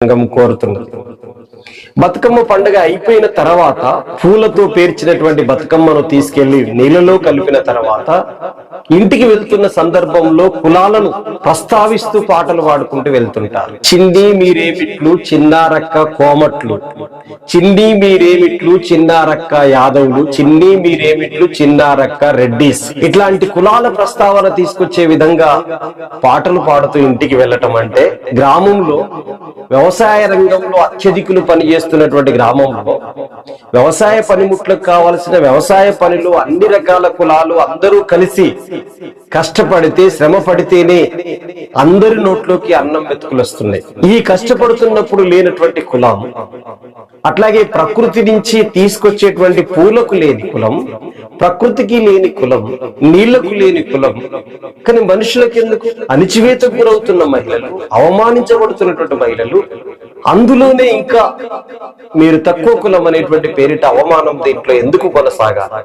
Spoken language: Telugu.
సంఘం కోరుతున్నది బతుకమ్మ పండుగ అయిపోయిన తర్వాత పూలతో పేర్చినటువంటి బతుకమ్మను తీసుకెళ్ళి నీళ్ళలో కలిపిన తర్వాత ఇంటికి వెళ్తున్న సందర్భంలో కులాలను ప్రస్తావిస్తూ పాటలు పాడుకుంటూ వెళ్తుంటారు. చిండి మీరేమిట్లు చిన్నారక్క కోమట్లు. చిండి మీరేమిట్లు చిన్నారక్క యాదవులు. చిన్ని మీరేమిట్లు చిన్నారక్క రెడ్డిస్. ఇట్లాంటి కులాల ప్రస్తావన తీసుకొచ్చే విధంగా పాటలు పాడుతూ ఇంటికి వెళ్ళటం అంటే గ్రామంలో వ్యవసాయ రంగంలో అత్యధికులు పనిచేస్తున్నటువంటి గ్రామంలో వ్యవసాయ పనిముట్లకు కావలసిన వ్యవసాయ పనులు అన్ని రకాల కులాలు అందరూ కలిసి కష్టపడితే శ్రమ పడితేనే అందరి నోట్లోకి అన్నం వెతుకులు వస్తున్నాయి. ఈ కష్టపడుతున్నప్పుడు లేనటువంటి కులం అట్లాగే ప్రకృతి నుంచి తీసుకొచ్చేటువంటి పూలకు లేని కులం ప్రకృతికి లేని కులం నీళ్ళకు లేని కులం కానీ మనుషులకు ఎందుకు అణిచివేతకు గురవుతున్న మహిళలు అవమానించబడుతున్నటువంటి మహిళలు అందులోనే ఇంకా మీరు తక్కువ కులం అనేటువంటి పేరిట అవమానం దీంట్లో ఎందుకు కొనసాగాలి